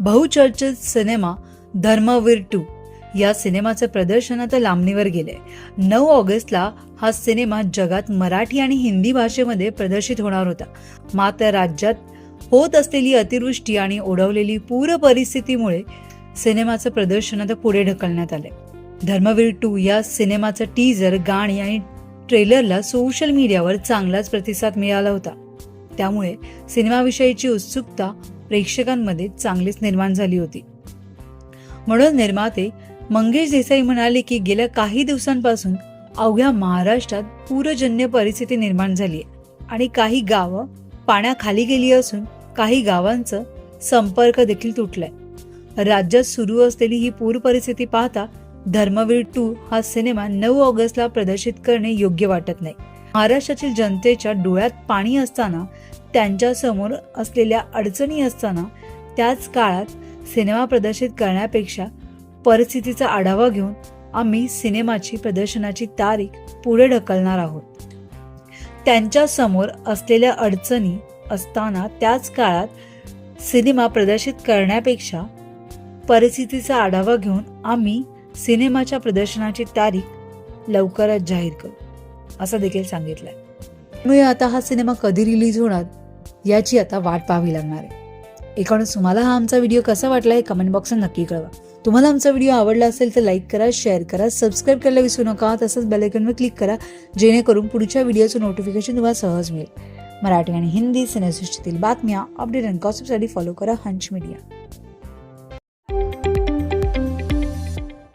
बहुचर्चित cinema Dharmaveer to. या सिनेमाचं प्रदर्शन आता लांबणीवर गेले. नऊ ऑगस्टला हा सिनेमा जगात मराठी आणि हिंदी भाषेमध्ये प्रदर्शित होणार होता. मात्र राज्यात होत असलेली अतिवृष्टी आणि ओढवलेली पूर परिस्थितीमुळे सिनेमाचं प्रदर्शन आता पुढे ढकलण्यात आले धर्मवीर टू या सिनेमाचं टीजर गाणी आणि ट्रेलरला सोशल मीडियावर चांगलाच प्रतिसाद मिळाला होता. त्यामुळे सिनेमाविषयीची उत्सुकता प्रेक्षकांमध्ये चांगलीच निर्माण झाली होती. म्हणून निर्माते मंगेश देसाई म्हणाले की गेल्या काही दिवसांपासून अवघ्या महाराष्ट्रात पूरजन्य परिस्थिती निर्माण झाली आहे आणि काही गावं पाण्याखाली गेली असून काही गावांचं संपर्क देखील तुटलाय. राज्यात सुरू असलेली ही पूर परिस्थिती पाहता धर्मवीर टू हा सिनेमा नऊ ऑगस्टला प्रदर्शित करणे योग्य वाटत नाही. महाराष्ट्रातील जनतेच्या डोळ्यात पाणी असताना त्यांच्यासमोर असलेल्या अडचणी असताना त्याच काळात सिनेमा प्रदर्शित करण्यापेक्षा परिस्थितीचा आढावा घेऊन आम्ही सिनेमाची प्रदर्शनाची तारीख पुढे ढकलणार आहोत. त्यांच्यासमोर असलेल्या अडचणी असताना त्याच काळात सिनेमा प्रदर्शित करण्यापेक्षा परिस्थितीचा आढावा घेऊन आम्ही सिनेमाच्या प्रदर्शनाची तारीख लवकरच जाहीर करू. असं देखील सांगितलंय. त्यामुळे आता हा सिनेमा कधी रिलीज होणार याची आता वाट पाहावी लागणार आहे. एकूणच तुम्हाला हा आमचा व्हिडिओ कसा वाटला हे कमेंट बॉक्समध्ये नक्की कळवा. तुम्हाला आमचा व्हिडिओ आवडला असेल तर लाईक करा शेअर करा सबस्क्राईब करायला विसरू नका. तसंच बेलायकॉनवर क्लिक करा जेणेकरून पुढच्या व्हिडिओचं नोटिफिकेशन तुम्हाला सहज मिळेल. मराठी आणि हिंदी सिनेसृष्टीतील बातम्या अपडेट अँड गॉसिपसाठी फॉलो करा हंच मीडिया